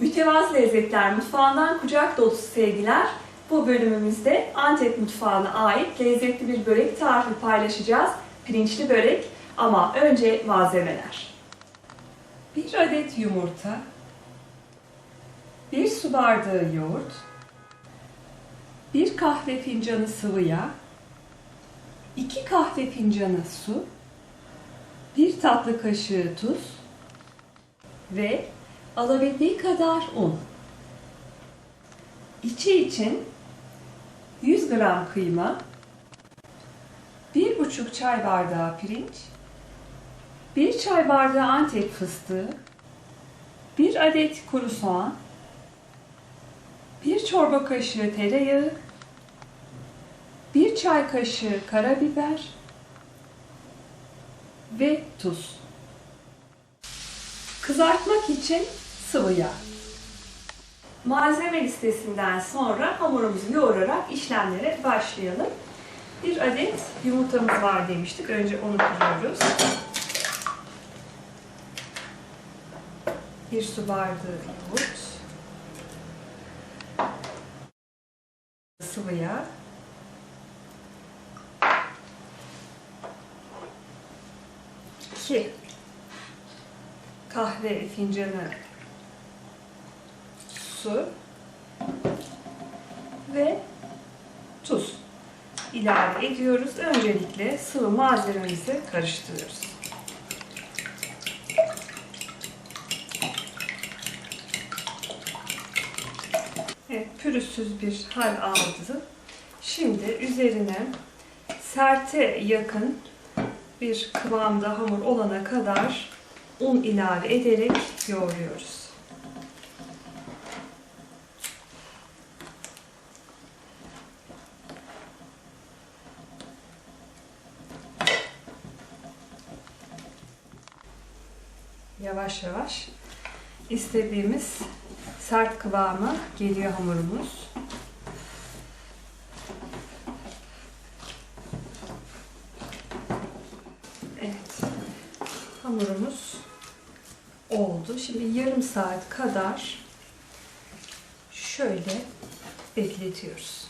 Mütevazı Lezzetler Mutfağından kucak dolusu sevgiler. Bu bölümümüzde Antep mutfağına ait lezzetli bir börek tarifi paylaşacağız. Pirinçli börek ama önce malzemeler. Bir adet yumurta, bir su bardağı yoğurt, bir kahve fincanı sıvı yağ, iki kahve fincanı su, bir tatlı kaşığı tuz ve alabildiği kadar un. İçi için 100 gram kıyma, 1,5 çay bardağı pirinç, 1 çay bardağı antep fıstığı, 1 adet kuru soğan, 1 çorba kaşığı tereyağı, 1 çay kaşığı karabiber ve tuz. Kızartmak için sıvı yağ. Malzeme listesinden sonra hamurumuzu yoğurarak işlemlere başlayalım. Bir adet yumurtamız var demiştik. Önce onu kırıyoruz. Bir su bardağı yoğurt. Sıvı yağ. İki kahve fincanı su ve tuz ilave ediyoruz. Öncelikle sıvı malzememizi karıştırıyoruz. Evet, pürüzsüz bir hal aldı. Şimdi üzerine serte yakın bir kıvamda hamur olana kadar un ilave ederek yoğuruyoruz. Yavaş yavaş istediğimiz sert kıvama geliyor hamurumuz. Evet. Hamurumuz oldu. Şimdi yarım saat kadar şöyle bekletiyoruz.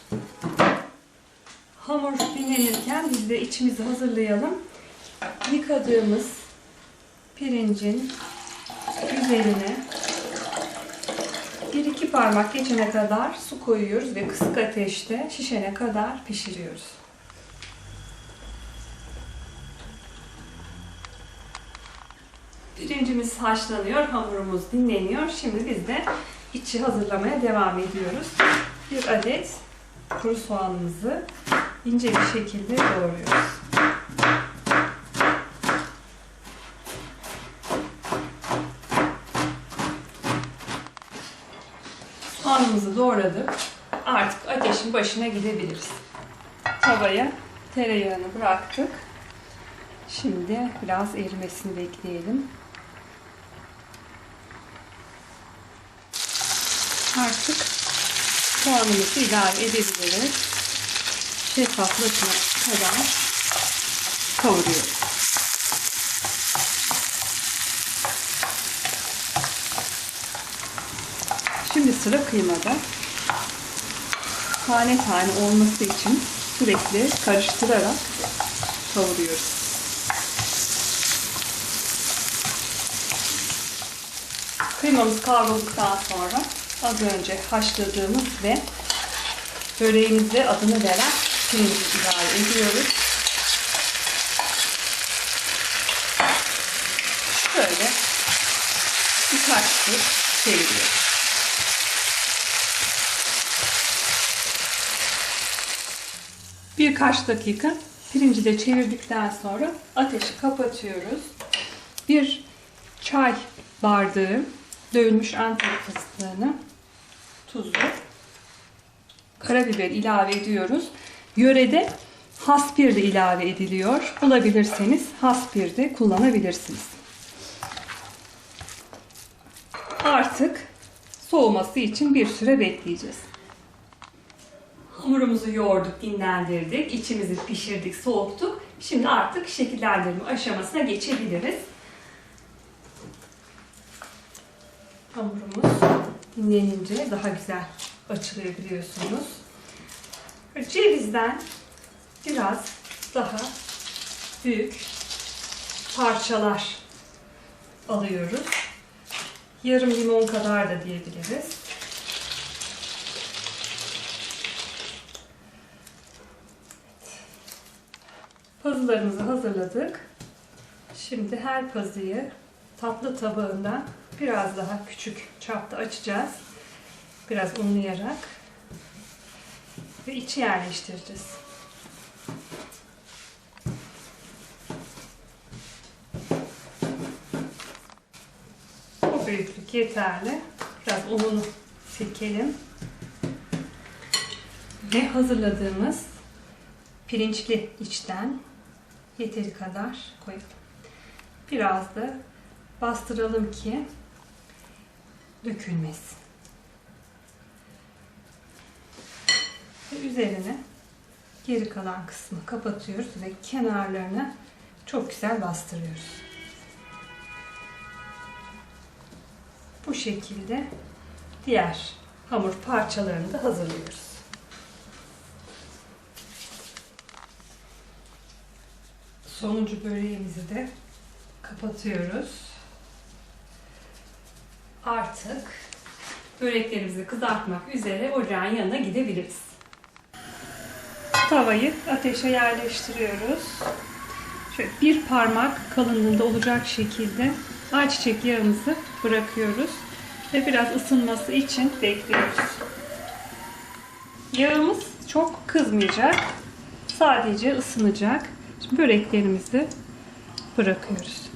Hamur dinlenirken biz de içimizi hazırlayalım. Yıkadığımız pirincin üzerine bir iki parmak geçene kadar su koyuyoruz ve kısık ateşte şişene kadar pişiriyoruz. Pirincimiz haşlanıyor, hamurumuz dinleniyor. Şimdi biz de içi hazırlamaya devam ediyoruz. Bir adet kuru soğanımızı ince bir şekilde doğruyoruz. Doğradık. Artık ateşin başına gidebiliriz. Tavaya tereyağını bıraktık. Şimdi biraz erimesini bekleyelim. Artık soğanımızı ilave edebiliriz. Şeffaflaşana kadar kavuruyoruz. Şimdi sıra kıymada. Tane tane olması için sürekli karıştırarak kavuruyoruz. Kıymamız kavrulduktan sonra az önce haşladığımız ve böreğimize adını veren pirinci ilave ediyoruz. Şöyle birkaç tur çeviriyoruz. Birkaç dakika pirinci de çevirdikten sonra ateşi kapatıyoruz. Bir çay bardağı dövülmüş antep fıstığını, tuzu, karabiber ilave ediyoruz. Yörede haspir de ilave ediliyor. Bulabilirseniz haspir de kullanabilirsiniz. Artık soğuması için bir süre bekleyeceğiz. Hamurumuzu yoğurduk, dinlendirdik, içimizi pişirdik, soğuttuk. Şimdi artık şekillendirme aşamasına geçebiliriz. Hamurumuz dinlenince daha güzel açılıyor biliyorsunuz. Cevizden biraz daha büyük parçalar alıyoruz. Yarım limon kadar da diyebiliriz. Pazılarımızı hazırladık. Şimdi her pazıyı tatlı tabağından biraz daha küçük çapta açacağız. Biraz unlayarak ve içi yerleştireceğiz. Bu büyüklük yeterli. Biraz ununu silkelim. Ve hazırladığımız pirinçli içten yeteri kadar koyalım. Biraz da bastıralım ki dökülmesin. Ve üzerine geri kalan kısmı kapatıyoruz ve kenarlarını çok güzel bastırıyoruz. Bu şekilde diğer hamur parçalarını da hazırlıyoruz. Sonuncu böreğimizi de kapatıyoruz. Artık böreklerimizi kızartmak üzere ocağın yanına gidebiliriz. Tavayı ateşe yerleştiriyoruz. Şöyle bir parmak kalınlığında olacak şekilde ayçiçek yağımızı bırakıyoruz ve biraz ısınması için bekliyoruz. Yağımız çok kızmayacak. Sadece ısınacak. Böreklerimizi bırakıyoruz.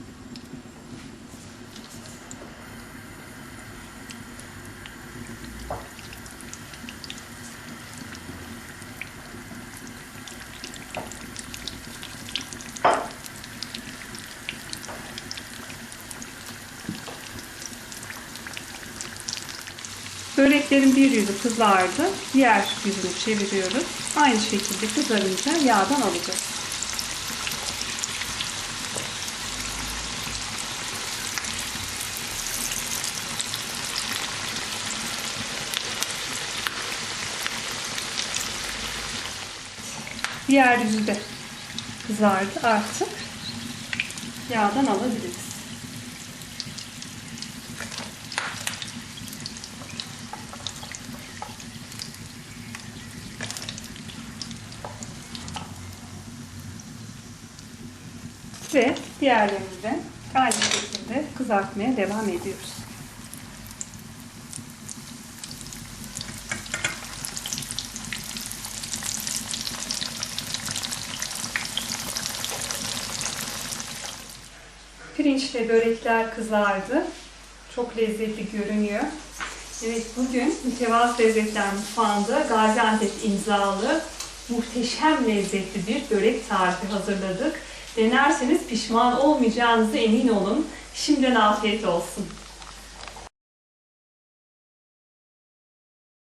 Böreklerin bir yüzü kızardı. Diğer yüzünü çeviriyoruz. Aynı şekilde kızarınca yağdan alacağız. Diğer yüzü de kızardı artık. Yağdan alabiliriz. Ve diğerlerini de aynı şekilde kızartmaya devam ediyoruz. Pirinçle börekler kızardı. Çok lezzetli görünüyor. Evet bugün Mütevazı Lezzetler Mutfağı'nda Gaziantep imzalı muhteşem lezzetli bir börek tarifi hazırladık. Denerseniz pişman olmayacağınıza emin olun. Şimdiden afiyet olsun.